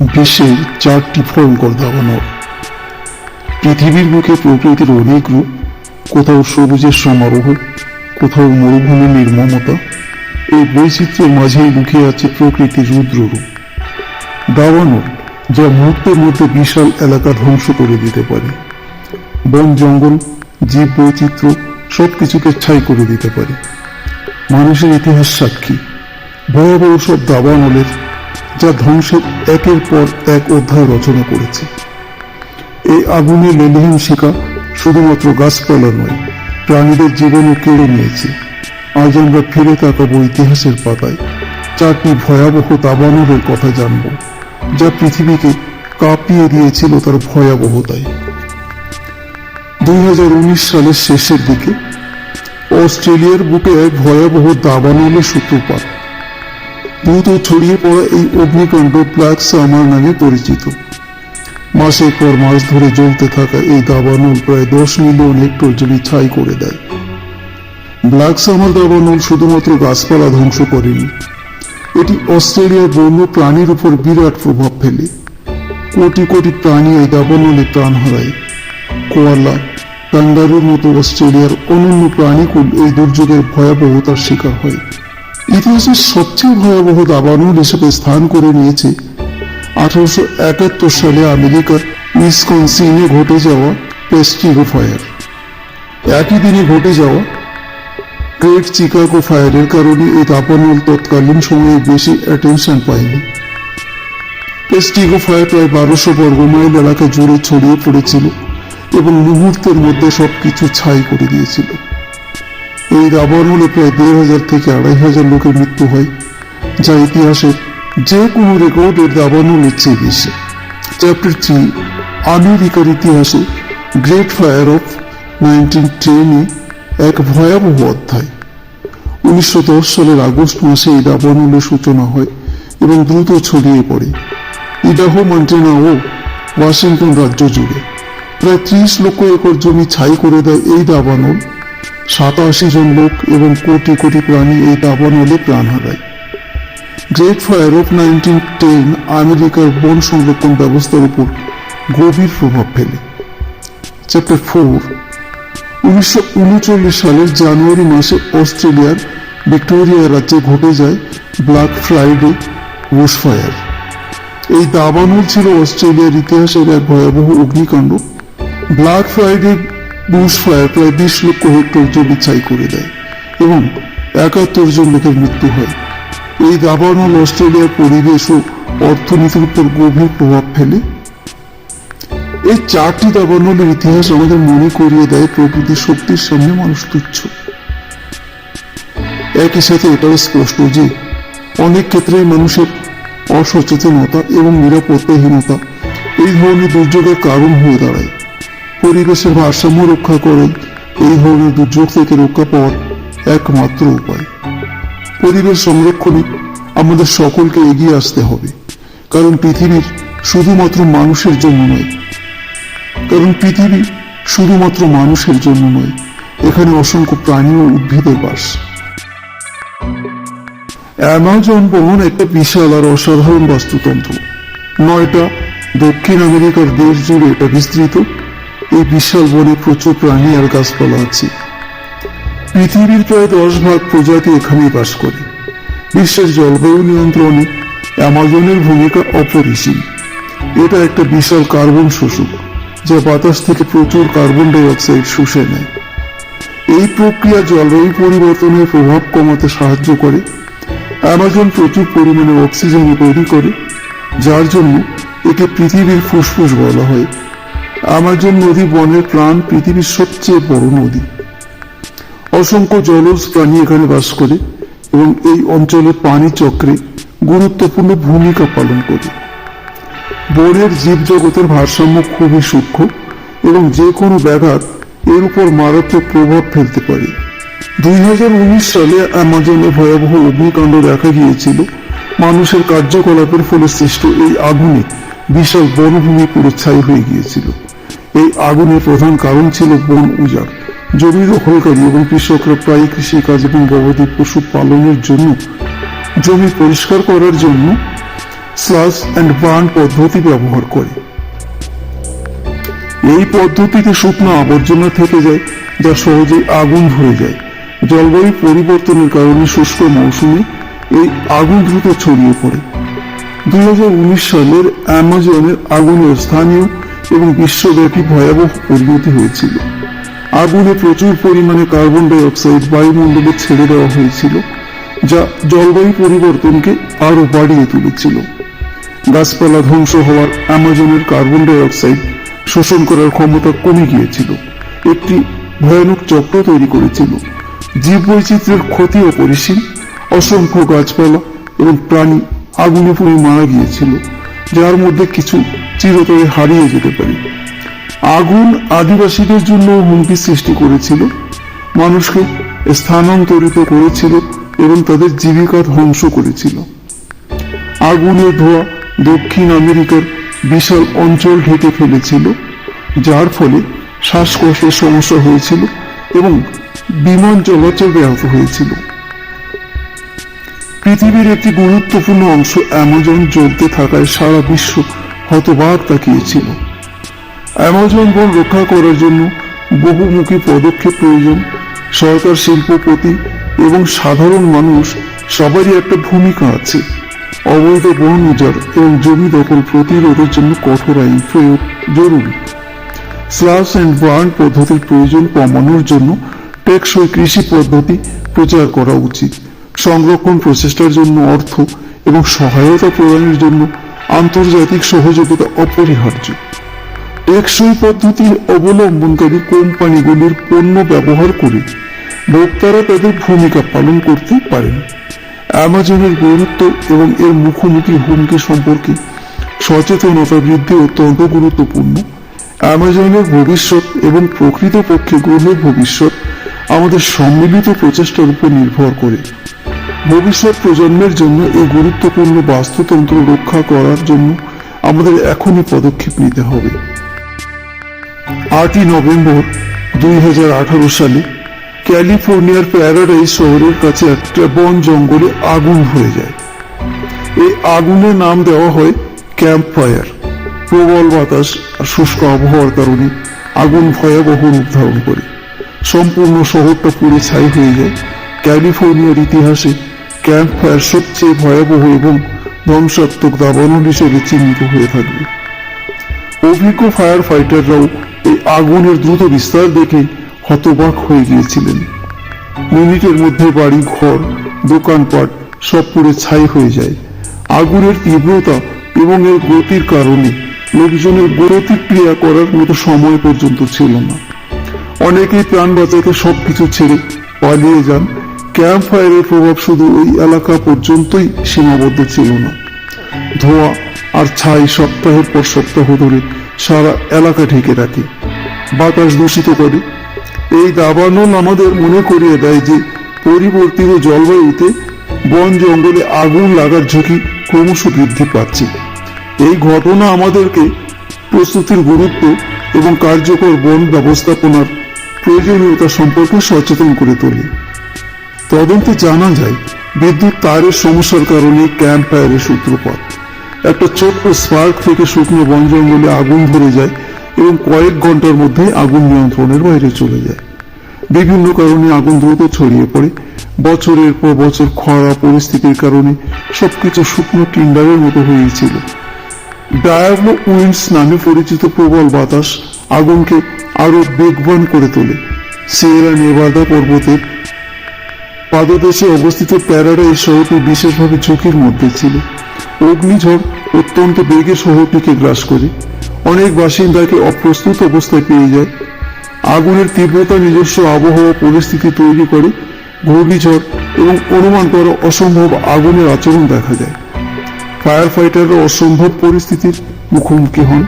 বিশ্বের চারটি ভয়ঙ্কর দাবানল পৃথিবীর বুকে প্রকৃতির অনেক রূপ, কোথাও সবুজের সমারোহ, কোথাও মরুভূমির নির্মমতা, এই বৈচিত্র্যের মাঝেই লুকিয়ে আছে প্রকৃতির রুদ্র রূপ। দাবানল, যা মুহূর্তের মধ্যে বিশাল এলাকা ধ্বংস করে দিতে পারে। বন জঙ্গল, জীব বৈচিত্র্য সবকিছুকে ছাই করে দিতে পারে। মানুষের ইতিহাস সাক্ষী। ভয়াবহ সব দাবানলের যা ধ্বংসের একের পর এক অধ্যায় রচনা করেছে। এই আগুনে লেলিহীন শিকা শুধুমাত্র গাছপালা নয়, প্রাণীদের জীবনও কেড়ে নিয়েছে। আজ আমরা ফিরে তাকাবো ইতিহাসের পাতায়। চারটি ভয়াবহ দাবানলের কথা জানব, যা পৃথিবীকে কাঁপিয়ে দিয়েছিল তার ভয়াবহতায়। দুই হাজার উনিশ সালের শেষের দিকে, অস্ট্রেলিয়ার বুকে এক ভয়াবহ দাবানলের সূত্রপাত দ্রুত ছড়িয়ে পড়া এই অগ্নিকাণ্ড ব্ল্যাক সামার নামে পরিচিত। মাসের পর মাস ধরে জ্বলতে থাকা এই দাবানল প্রায় দশ মিলিয়ন হেক্টর জমি ছাই করে দেয়। ব্ল্যাক সামার দাবানল শুধুমাত্র গাছপালা ধ্বংস করেনি। এটি অস্ট্রেলিয়ার বন্য প্রাণীর উপর বিরাট প্রভাব ফেলে। কোটি কোটি প্রাণী এই দাবানলে প্রাণ হারায়। কোয়ালা কাঙ্গারুর মতো অস্ট্রেলিয়ার অনন্য প্রাণীকুল এই দুর্যোগের ভয়াবহতার শিকার হয়। ইতিহাসের সবচেয়ে ভয়াবহ দাবানল হিসেবে স্থান করে নিয়েছে আঠারোশো একাত্তর সালে আমেরিকার উইসকনসিনে ঘটে যাওয়া পেস্টিগো ফায়ার। একই দিনে ঘটে যাওয়া গ্রেট চিকাগো ফায়ারের কারণে এই দাবানল তৎকালীন সময়ে বেশি অ্যাটেনশন পায়নি। পেস্টিগো ফায়ার প্রায় বারোশো বর্গমাইল এলাকা জুড়ে ছড়িয়ে পড়েছিল এবং মুহূর্তের মধ্যে সবকিছু ছাই করে দিয়েছিল। এই দাবানলে প্রায় দেড় হাজার থেকে আড়াই হাজার লোকের মৃত্যু হয়, যা ইতিহাসে যে কোনো রেকর্ডের দাবানলের চেয়ে বেশি। চ্যাপ্টার থ্রি আমেরিকার ইতিহাসে গ্রেট ফায়ার অফ নাইনটিন টেনে এক ভয়াবহ অধ্যায়। উনিশশো দশ সালের আগস্ট মাসে এই দাবানলের সূচনা হয় এবং দ্রুত ছড়িয়ে পড়ে। ইডাহো মন্টেনা ও ওয়াশিংটন রাজ্য জুড়ে। প্রায় ত্রিশ লক্ষ একর জমি ছাই করে দেয় এই দাবানল সাতাশি জন লোক এবং কোটি কোটি প্রাণী এই দাবানলে প্রাণ হারায়। Great fire of nineteen ten আমেরিকার বন সংরক্ষণ ব্যবস্থার উপর গভীর প্রভাব ফেলে। চ্যাপ্টার ফোর উনিশশো উনচল্লিশ সালের জানুয়ারি মাসে অস্ট্রেলিয়ার ভিক্টোরিয়া রাজ্যে ঘটে যায় ব্ল্যাক ফ্রাইডে ফায়ার এই দাবানল ছিল অস্ট্রেলিয়ার ইতিহাসের এক ভয়াবহ অগ্নিকাণ্ড। ব্ল্যাক ফ্রাইডে বুশ ফায়ার প্রায় বিশ লক্ষ হেক্টর জমি ছাই করে দেয় এবং একাত্তর জন লোকের মৃত্যু হয়। এই দাবানল অস্ট্রেলিয়ার পরিবেশ ও অর্থনীতির উপর গভীর প্রভাব ফেলে। এই চারটি দাবানলের ইতিহাস আমাদের মনে করিয়ে দেয় প্রকৃতির শক্তির সামনে মানুষ তুচ্ছ। একই সাথে এটাও স্পষ্ট যে অনেক ক্ষেত্রে মানুষের অসচেতনতা এবং নিরাপত্তাহীনতা এই ধরনের দুর্যোগের কারণ হয়ে দাঁড়ায়। পরিবেশের ভারসাম্য রক্ষা করে এই ধরনের দুর্যোগ থেকে রক্ষা পাওয়ার একমাত্র উপায়। পরিবেশ সংরক্ষণে আমাদের সকলকে এগিয়ে আসতে হবে। কারণ পৃথিবীর শুধুমাত্র মানুষের জন্য নয়। কারণ পৃথিবী শুধুমাত্র মানুষের জন্য নয়। এখানে অসংখ্য প্রাণী ও উদ্ভিদের বাস। অ্যামাজন বন একটা বিশাল আর অসাধারণ বাস্তুতন্ত্র। নয়টা দক্ষিণ আমেরিকার দেশ জুড়ে এটা বিস্তৃত। এই বিশাল বনে প্রচুর প্রাণী আর গাছপালা আছে। পৃথিবীর প্রায় দশ ভাগ প্রজাতি এখানেই বাস করে। বিশ্বের জলবায়ু নিয়ন্ত্রণে অ্যামাজনের ভূমিকা অপরিসীম। এটা একটা বিশাল কার্বন শোষক, যা বাতাস থেকে প্রচুর কার্বন ডাই অক্সাইড শুষে নেয়। এই প্রক্রিয়া জলবায়ু পরিবর্তনের প্রভাব কমাতে সাহায্য করে। অ্যামাজন প্রচুর পরিমাণে অক্সিজেন তৈরি করে, যার জন্য একে পৃথিবীর ফুসফুস বলা হয়। অ্যামাজন নদী বনের প্রাণ, পৃথিবীর সবচেয়ে বড় নদী। অসংখ্য জলজ প্রাণী এখানে বাস করে এবং এই অঞ্চলের পানি চক্রে গুরুত্বপূর্ণ ভূমিকা পালন করে। বনের জীবজগতের ভারসাম্য খুবই সূক্ষ্ম এবং যে কোনো ব্যাঘাত এর উপর মারাত্মক প্রভাব ফেলতে পারে। দুই হাজার উনিশ সালে অ্যামাজনে ভয়াবহ অগ্নিকাণ্ড দেখা গিয়েছিল। মানুষের কার্যকলাপের ফলে সৃষ্ট এই আগুনে বিশাল বনভূমি পুরো ছাই হয়ে গিয়েছিল। এই আগুনের প্রধান কারণ ছিল বন উজাড়। জমি দখলকারী এবং কৃষকরা প্রায় কৃষিকাজ এবং গবাদি পশু পালনের জন্য জমি পরিষ্কার করার জন্য স্লাস অ্যান্ড বার্ন পদ্ধতি ব্যবহার করে। এই পদ্ধতিতে শুকনো আবর্জনা থেকে যায়, যা সহজেই আগুন ধরে যায়। জলবায়ু পরিবর্তনের কারণে শুষ্ক মৌসুমে এই আগুন দ্রুত ছড়িয়ে পড়ে। দুই হাজার উনিশ সালের অ্যামাজনের আগুনের স্থানীয় এবং বিশ্বব্যাপী ভয়াবহ পরিণতি হয়েছিল। আগুনে প্রচুর পরিমাণে কার্বন ডাই অক্সাইড বায়ুমণ্ডলে ছেড়ে দেওয়া হয়েছিল, যা জলবায়ু পরিবর্তনকে আরও বাড়িয়ে তুলেছিল। গাছপালা ধ্বংস হওয়ার অ্যামাজনের কার্বন ডাই অক্সাইড শোষণ করার ক্ষমতা কমে গিয়েছিল। একটি ভয়ানক চক্র তৈরি করেছিল। জীববৈচিত্র্যের ক্ষতি অপরিসীম অসংখ্য গাছপালা এবং প্রাণী আগুনে পুড়ে মারা গিয়েছিল, যার মধ্যে কিছু চিরতরে হারিয়ে যেতে পারে। আগুন আদিবাসীদের জন্য হুমকি সৃষ্টি করেছিল, মানুষকে স্থানান্তরিত করেছিল এবং তাদের জীবিকা ধ্বংস করেছিল। আগুনের ধোঁয়া দক্ষিণ আমেরিকার বিশাল অঞ্চল ঢেকে ফেলেছিল, যার ফলে শ্বাসকষ্টের সমস্যা হয়েছিল এবং বিমান চলাচল ব্যাহত হয়েছিল। পৃথিবীর একটি গুরুত্বপূর্ণ অংশ অ্যামাজন জ্বলতে থাকায় সারা বিশ্ব হতবাক তাকিয়েছিল। অ্যামাজন বন রক্ষা করার জন্য বহুমুখী পদক্ষেপ প্রয়োজন। সরকার শিল্পপতি এবং সাধারণ মানুষ সবারই একটা ভূমিকা আছে। অবৈধ বন উজাড় এবং জমি দখল প্রতিরোধের জন্য কঠোর আইন প্রয়োগ জরুরি। স্লাস অ্যান্ড বার্ন পদ্ধতির প্রয়োজন কমানোর জন্য টেকসই কৃষি পদ্ধতি প্রচার করা উচিত। সংরক্ষণ প্রচেষ্টার জন্য অর্থ এবং সহায়তা প্রদানের জন্য আন্তর্জাতিক সহযোগিতা অপরিহার্য। টেকসই পদ্ধতি অবলম্বনকারী কোম্পানিগুলির পণ্য ব্যবহার করে ভোক্তারা তাদের ভূমিকা পালন করতে পারেন। অ্যামাজনের গুরুত্ব এবং এর মুখোমুখি হুমকি সম্পর্কে সচেতনতা বৃদ্ধি অত্যন্ত গুরুত্বপূর্ণ। অ্যামাজনের ভবিষ্যৎ এবং প্রকৃতপক্ষে গ্রহের ভবিষ্যৎ আমাদের সম্মিলিত প্রচেষ্টার উপর নির্ভর করে। ভবিষ্যৎ প্রজন্মের জন্য এই গুরুত্বপূর্ণ বাস্তুতন্ত্র রক্ষা করার জন্য আমাদের এখনই পদক্ষেপ নিতে হবে। আটই নভেম্বর দুই সালে ক্যালিফোর্নিয়ার প্যারাডাইজ শহরের কাছে একটা বন জঙ্গলে আগুন হয়ে যায়। এই আগুনের নাম দেওয়া হয় ক্যাম্প ফায়ার প্রবল বাতাস আর শুষ্ক আবহাওয়ার কারণে আগুন ভয়াবহ রূপ ধারণ করে। সম্পূর্ণ শহরটা পুড়ে ছাই হয়ে যায়। ক্যালিফোর্নিয়ার ইতিহাসে ক্যাম্প ফায়ার সবচেয়ে ভয়াবহ এবং ধ্বংসাত্মক দাবানল হিসেবে চিহ্নিত হয়ে থাকবে। অভিজ্ঞ ফায়ার ফাইটাররাও এই আগুনের দ্রুত বিস্তার দেখে হতবাক হয়ে গিয়েছিলেন। মিনিটের মধ্যে বাড়ি, ঘর, দোকানপাট সব পুড়ে ছাই হয়ে যায়। আগুনের তীব্রতা এবং এর গতির কারণে লোকজনের প্রতিক্রিয়া করার মতো সময় পর্যন্ত ছিল না। অনেকেই প্রাণ বাঁচাতে সবকিছু ছেড়ে পালিয়ে যান ক্যাম্প ফায়ারের প্রভাব শুধু ওই এলাকা পর্যন্তই সীমাবদ্ধ ছিল না। ধোঁয়া আর ছাই সপ্তাহের পর সপ্তাহ ধরে সারা এলাকা ঢেকে রাখে। বাতাস দূষিত করে। এই দাবানল আমাদের মনে করিয়ে দেয় যে, পরিবর্তিত জলবায়ুতে বন জঙ্গলে আগুন লাগার ঝুঁকি ক্রমশ বৃদ্ধি পাচ্ছে। এই ঘটনা আমাদেরকে প্রস্তুতির গুরুত্ব এবং কার্যকর বন ব্যবস্থাপনার প্রয়োজনীয়তা সম্পর্কে সচেতন করে তোলে। তদন্তে জানা যায়, বিদ্যুৎ তারের সমস্যার কারণে ক্যাম্প ফায়ারের সূত্রপাত। একটা ছোট্ট স্পার্ক থেকে শুকনো বন জঙ্গলে আগুন ধরে যায় এবং কয়েক ঘণ্টার মধ্যে আগুন নিয়ন্ত্রণের বাইরে চলে যায়। বিভিন্ন কারণে আগুন দ্রুত ছড়িয়ে পড়ে। বছরের পর বছর খরা, পরিস্থিতির কারণে সবকিছু শুকনো টিন্ডারের মতো হয়েছিল ডায়াবলো উইন্ডস নামে পরিচিত প্রবল বাতাস আগুনকে আরও বেগবান করে তোলে। সিয়েরা নেভাদা পর্বতের পাদদেশে অবস্থিত প্যারাডাইস শহরটি বিশেষভাবে ঝুঁকির মধ্যে ছিল। অগ্নিঝড় অত্যন্ত বেগে শহরটিকে গ্রাস করে। অনেক বাসিন্দাকে অপ্রস্তুত অবস্থায় পেয়ে যায়। আগুনের তীব্রতা, নিজস্ব আবহাওয়া পরিস্থিতি তৈরি করে ঘূর্ণিঝড় এবং অনুমান করা অসম্ভব আগুনের আচরণ দেখা যায় ফায়ার ফাইটাররা অসম্ভব পরিস্থিতির মুখোমুখি হন।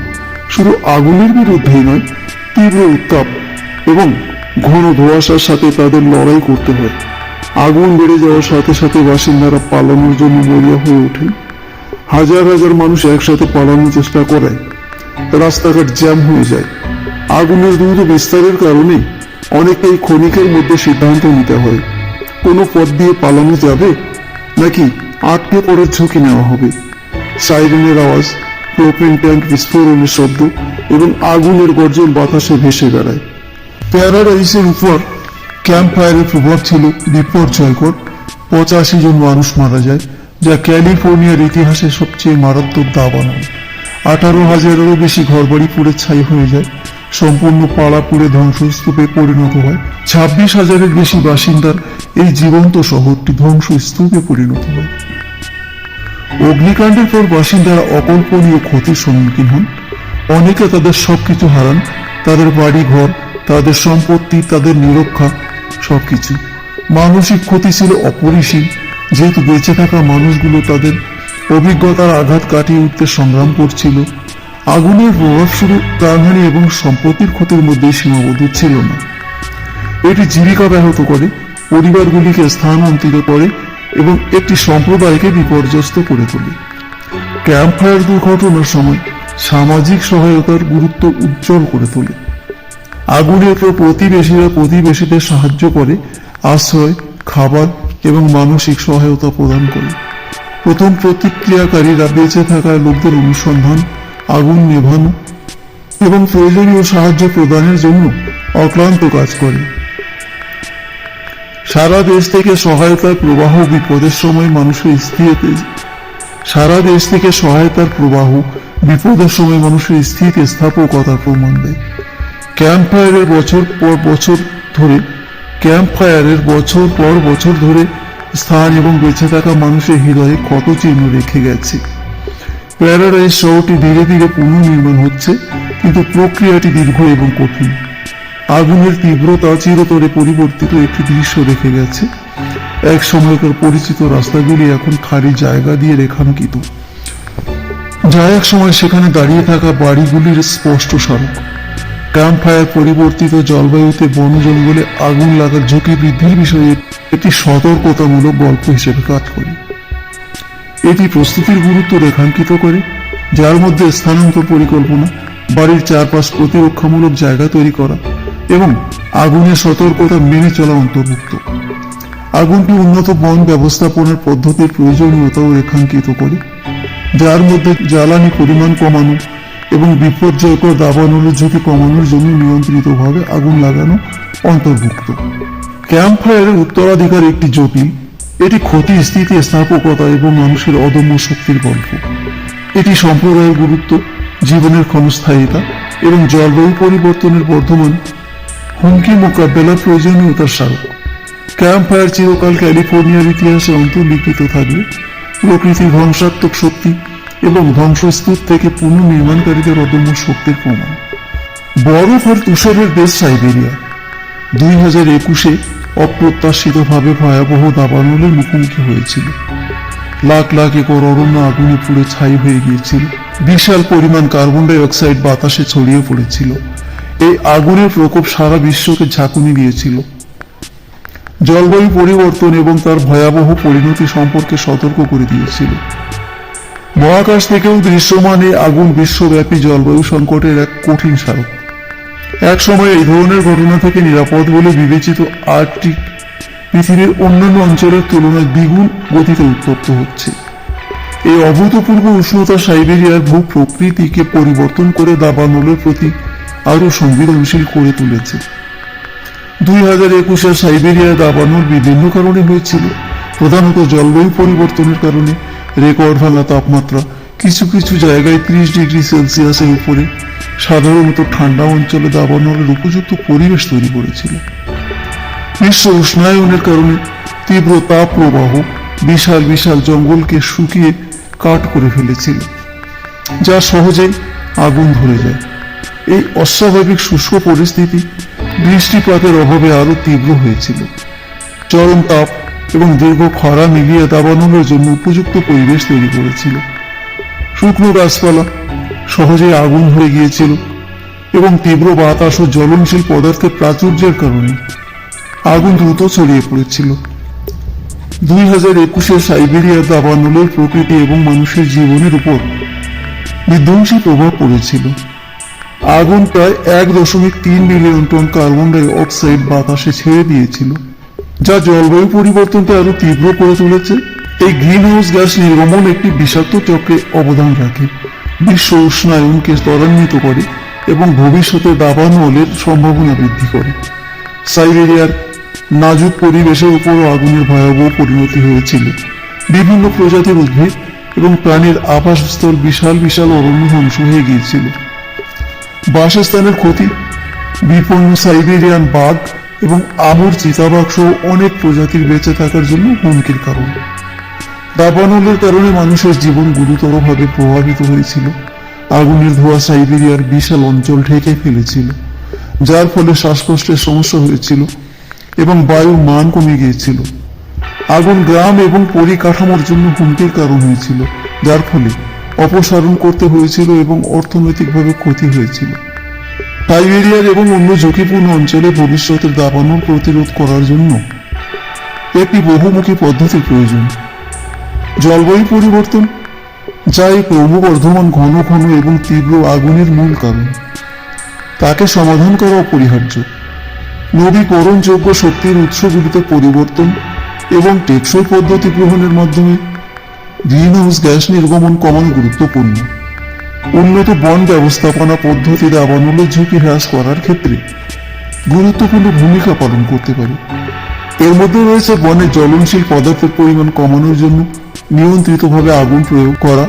শুধু আগুনের বিরুদ্ধেই নয়, তীব্র উত্তাপ এবং ঘন ধোঁয়াশার সাথে তাদের লড়াই করতে হয়। আগুন বেড়ে যাওয়ার সাথে সাথে বাসিন্দারা পালানোর জন্য মরিয়া হয়ে ওঠে। হাজার হাজার মানুষ একসাথে পালানোর চেষ্টা করায় রাস্তাঘাট জ্যাম হয়ে যায়। আগুনের দ্রুত বিস্তারের কারণে অনেকেই ক্ষণিকের মধ্যে সিদ্ধান্ত নিতে হয়। কোনো পথ দিয়ে পালানো যাবে? নাকি আটকে পড়ার ঝুঁকি নেওয়া হবে? সাইরেনের আওয়াজ, প্রোপেন ট্যাঙ্ক বিস্ফোরণের শব্দ এবং আগুনের গর্জন বাতাসে ভেসে বেড়ায়। প্যারাডাইসের উপর ক্যাম্প ফায়ারের প্রভাব ছিল বিপর্যয়কর পঁচাশি জন মানুষ মারা যায়, যা ক্যালিফোর্নিয়ার ইতিহাসে সবচেয়ে মারাত্মক দাবানো আঠারো হাজারেরও বেশি ঘরবাড়ি পুড়ে ছাই হয়ে যায়, সম্পূর্ণ পাড়া পুড়ে ধ্বংসস্তূপে পরিণত হয়। ছাব্বিশ হাজারের বেশি বাসিন্দার এই জীবন্ত শহরটি ধ্বংসস্তূপে পরিণত হয়। অগ্নিকাণ্ডের পর বাসিন্দারা অকল্পনীয় ক্ষতির সম্মুখীন হন। অনেকে তাদের সবকিছু হারান, তাদের বাড়ি ঘর তাদের সম্পত্তি, তাদের নিরক্ষা সবকিছু। মানসিক ক্ষতি ছিল অপরিসীম। যেহেতু বেঁচে থাকা মানুষগুলো তাদের অভিজ্ঞতার আঘাত কাটিয়ে উঠতে সংগ্রাম করছিল। আগুনের প্রভাব শুধু প্রাণহানি এবং সম্পত্তির ক্ষতির মধ্যে সীমাবদ্ধ ছিল না। এটি জীবিকা ব্যাহত করে, পরিবারগুলিকে স্থানান্তরিত করে এবং একটি সম্প্রদায়কে বিপর্যস্ত করে তোলে। ক্যাম্প ফায়ার দুর্ঘটনার সময় সামাজিক সহায়তার গুরুত্ব উজ্জ্বল করে তোলে। আগুনের পর প্রতিবেশীরা প্রতিবেশীদের সাহায্য করে, আশ্রয়, খাবার এবং মানসিক সহায়তা প্রদান করে। প্রথম প্রতিক্রিয়াকারীরা বেঁচে থাকা লোকদের অনুসন্ধান, আগুন নেভানো এবং প্রয়োজনীয় সাহায্য প্রদানের জন্য অক্লান্ত কাজ করে। সারা দেশ থেকে সহায়তার প্রবাহ বিপদের সময় মানুষের স্থিরতে সারা দেশ থেকে সহায়তার প্রবাহ বিপদের সময় মানুষের স্থির স্থাপকতার প্রমাণ দেয়। ক্যাম্প ফায়ারের বছর পর বছর ধরে ক্যাম্প ফায়ারের বছর পর বছর ধরে স্থান এবং বেঁচে থাকা মানুষের হৃদয়ে ক্ষত চিহ্ন রেখে গেছে। প্যারাডাইস শহরটি ধীরে ধীরে পুনর্নির্মাণ হচ্ছে, কিন্তু প্রক্রিয়াটি দীর্ঘ এবং কঠিন। আগুনের তীব্রতা চিরতরে পরিবর্তিত একটি দৃশ্য রেখে গেছে। এক সময়কার পরিচিত রাস্তাগুলি এখন খালি জায়গা দিয়ে রেখাঙ্কিত। যা এক সময় সেখানে দাঁড়িয়ে থাকা বাড়িগুলির স্পষ্ট স্মারক। ক্যাম্প ফায়ার পরিবর্তিত জলবায়ুতে বন জঙ্গলে আগুন লাগার ঝুঁকি বৃদ্ধির বিষয়ে একটি সতর্কতামূলক গল্প হিসেবে কাজ করে। এটি প্রস্তুতির গুরুত্ব রেখাঙ্কিত করে, যার মধ্যে স্থানান্তর পরিকল্পনা, বাড়ির চারপাশ প্রতিরক্ষামূলক জায়গা তৈরি করা এবং আগুনের সতর্কতা মেনে চলা অন্তর্ভুক্ত। আগুনটি উন্নত বন ব্যবস্থাপনার পদ্ধতির প্রয়োজনীয়তাও রেখাঙ্কিত করে, যার মধ্যে জ্বালানি পরিমাণ কমানো এবং বিপর্যয়কর দাবানলের ঝুঁকি কমানোর জন্য নিয়ন্ত্রিতভাবে আগুন লাগানো অন্তর্ভুক্ত। ক্যাম্প ফায়ারের উত্তরাধিকার একটি জটিল, এটি ক্ষতি, স্থিতি স্থাপকতা এবং মানুষের অদম্য শক্তির গল্প। এটি সম্প্রদায়ের গুরুত্ব, জীবনের ক্ষণস্থায়িতা এবং জলবায়ু পরিবর্তনের বর্ধমান, হুমকি মোকাবেলার প্রয়োজনীয়তার স্মারক। ক্যাম্প ফায়ার চিরকাল ক্যালিফোর্নিয়ার ইতিহাসে অন্তর্লিখিত থাকবে। প্রকৃতির ধ্বংসাত্মক শক্তি এবং ধ্বংসস্তূপ থেকে পুনর্নির্মাণকারীদের অদম্য শক্তির প্রমাণ। বরফ আর তুষারের দেশ সাইবেরিয়া। দুই হাজার একুশে অপ্রত্যাশিতভাবে ভয়াবহ দাবানলের মুখোমুখি হয়েছিল। লাখ লাখ একর অরণ্য আগুনে পুড়ে ছাই হয়ে গিয়েছিল। বিশাল পরিমাণ কার্বন ডাই অক্সাইড বাতাসে ছড়িয়ে পড়েছিল। এই আগুনের প্রকোপ সারা বিশ্বকে ঝাঁকুনি দিয়েছিল। জলবায়ু পরিবর্তন এবং তার ভয়াবহ পরিণতি সম্পর্কে সতর্ক করে দিয়েছিল। মহাকাশ থেকেও দৃশ্যমান আগুন বিশ্বব্যাপী জলবায়ু সংকটের এক কঠিন স্মারক এক সময় এই ধরনের ঘটনা থেকে নিরাপদ বলে বিবেচিত আর্কটিক পৃথিবীর অন্যান্য অঞ্চলের তুলনায় দ্বিগুণ গতিতে উত্তপ্ত হচ্ছে। এই অভূতপূর্ব উষ্ণতা সাইবেরিয়ার ভূ প্রকৃতিকে পরিবর্তন করে দাবানলের প্রতি আরও সংবেদনশীল করে তুলেছে। দুই হাজার একুশে সাইবেরিয়ায় দাবানল বিভিন্ন কারণে হয়েছিল। প্রধানত জলবায়ু পরিবর্তনের কারণে রেকর্ড ভাঙা তাপমাত্রা কিছু কিছু জায়গায় ত্রিশ ডিগ্রি সেলসিয়াসের উপরে। সাধারণত ঠান্ডা অঞ্চলে দাবানলের উপযুক্ত পরিবেশ তৈরি করেছিল। বিশ্ব উষ্ণায়নের কারণে তীব্র তাপ প্রবাহ বিশাল বিশাল জঙ্গলকে শুকিয়ে কাট করে ফেলেছিল, যা সহজেই আগুন ধরে যায়। এই অস্বাভাবিক শুষ্ক পরিস্থিতি বৃষ্টিপাতের অভাবে আরও তীব্র হয়েছিল। চরম তাপ এবং দীর্ঘ খরা মিলিয়ে দাবানলের জন্য উপযুক্ত পরিবেশ তৈরি করেছিল। শুকনো গাছপালা, সহজেই আগুন হয়ে গিয়েছিল এবং তীব্র বাতাস ও জ্বলনশীল পদার্থের প্রাচুর্যের কারণে আগুন দ্রুত ছড়িয়ে পড়েছিল। দুই হাজার একুশে সাইবেরিয়া দাবানলের প্রকৃতি এবং মানুষের জীবনের উপর বিধ্বংসী প্রভাব পড়েছিল। আগুন প্রায় এক দশমিক তিন million ton carbon dioxide বাতাসে ছেড়ে দিয়েছিল। যা জলবায়ু পরিবর্তনকে আরও তীব্র করে তুলেছে। এই গ্রিন হাউস গ্যাস নির্গমন একটি বিষাক্ত চক্রে অবদান রাখে। বিশ্ব উষ্ণায়নকে ত্বরান্বিত করে এবং ভবিষ্যতে দাবানলের সম্ভাবনা বৃদ্ধি করে। সাইবেরিয়ার নাজুক পরিবেশের উপরও আগুনের ভয়াবহ পরিণতি হয়েছিল। বিভিন্ন প্রজাতির উদ্ভিদ এবং প্রাণীর আবাসস্থল বিশাল বিশাল অরণ্য ধ্বংস হয়ে গিয়েছিল। বাসস্থানের ক্ষতি, বিপন্ন সাইবেরিয়ান বাঘ এবং আমর চিতাবাঘ সহ অনেক প্রজাতির বেঁচে থাকার জন্য হুমকির কারণ। দাবানলের কারণে মানুষের জীবন গুরুতরভাবে প্রভাবিত হয়েছিল। আগুনের ধোঁয়া সাইবেরিয়ার বিশাল অঞ্চল ঢেকে ফেলেছিল, যার ফলে শ্বাসকষ্টের সমস্যা হয়েছিল এবং বায়ুর মান কমে গিয়েছিল। আগুন গ্রাম এবং পরিকাঠামোর জন্য হুমকির কারণ হয়েছিল, যার ফলে অপসারণ করতে হয়েছিল এবং অর্থনৈতিকভাবে ক্ষতি হয়েছিল। সাইবেরিয়ার এবং অন্য ঝুঁকিপূর্ণ অঞ্চলে ভবিষ্যতের দাবানল প্রতিরোধ করার জন্য একটি বহুমুখী পদ্ধতির প্রয়োজন। জলবায়ু পরিবর্তন, যা এই ক্রমবর্ধমান ঘন ঘন এবং তীব্র আগুনের মূল কারণ। তাকে সমাধান করা অপরিহার্য। নবীকরণযোগ্য শক্তির উৎসগুলিতে পরিবর্তন এবং টেকসই পদ্ধতি গ্রহণের মাধ্যমে গ্রিন হাউস গ্যাস নির্গমন কমানো গুরুত্বপূর্ণ। উন্নত বন ব্যবস্থাপনা পদ্ধতি দাবানলের ঝুঁকি হ্রাস করার ক্ষেত্রে গুরুত্বপূর্ণ ভূমিকা পালন করতে পারে। এর মধ্যে রয়েছে বনে জ্বলনশীল পদার্থের পরিমাণ কমানোর জন্য নিয়ন্ত্রিতভাবে আগুন প্রয়োগ করা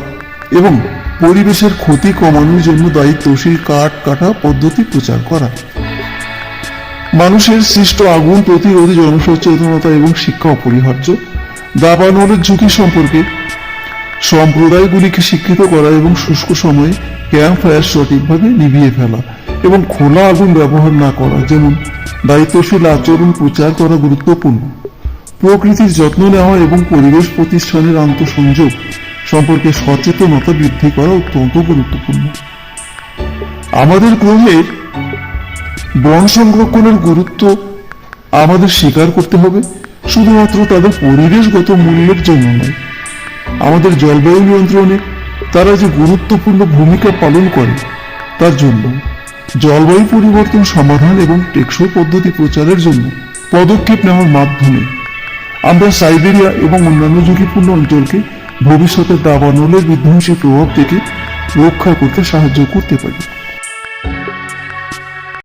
এবং পরিবেশের ক্ষতি কমানোর জন্য দায়িত্বশীল কাঠ কাটা পদ্ধতি প্রচার করা। মানুষের সৃষ্ট আগুন প্রতিরোধে জনসচেতনতা এবং শিক্ষা অপরিহার্য। দাবানলের ঝুঁকি সম্পর্কে সম্প্রদায়গুলিকে শিক্ষিত করা এবং শুষ্ক সময়ে ক্যাম্প ফায়ার সঠিকভাবে নিভিয়ে ফেলা এবং খোলা আগুন ব্যবহার না করা, যেমন দায়িত্বশীল আচরণ প্রচার করা গুরুত্বপূর্ণ। প্রকৃতির যত্ন নেওয়া এবং পরিবেশ প্রতিষ্ঠানের আন্তঃসংযোগ সম্পর্কে সচেতনতা বৃদ্ধি করা অত্যন্ত গুরুত্বপূর্ণ। আমাদের গ্রহের বন সংরক্ষণের গুরুত্ব আমাদের স্বীকার করতে হবে, শুধুমাত্র তাদের পরিবেশগত মূল্যের জন্য নয়। আমাদের জলবায়ু নিয়ন্ত্রণে তারা যে গুরুত্বপূর্ণ ভূমিকা পালন করে, তার জন্য জলবায়ু পরিবর্তন সমাধান এবং টেকসই পদ্ধতি প্রচারের জন্য পদক্ষেপ নেওয়ার মাধ্যমে আমরা সাইবেরিয়া এবং অন্যান্য ঝুঁকিপূর্ণ অঞ্চলকে ভবিষ্যতে দাবানলের বিধ্বংসী প্রভাব থেকে রক্ষা করতে সাহায্য করতে পারি।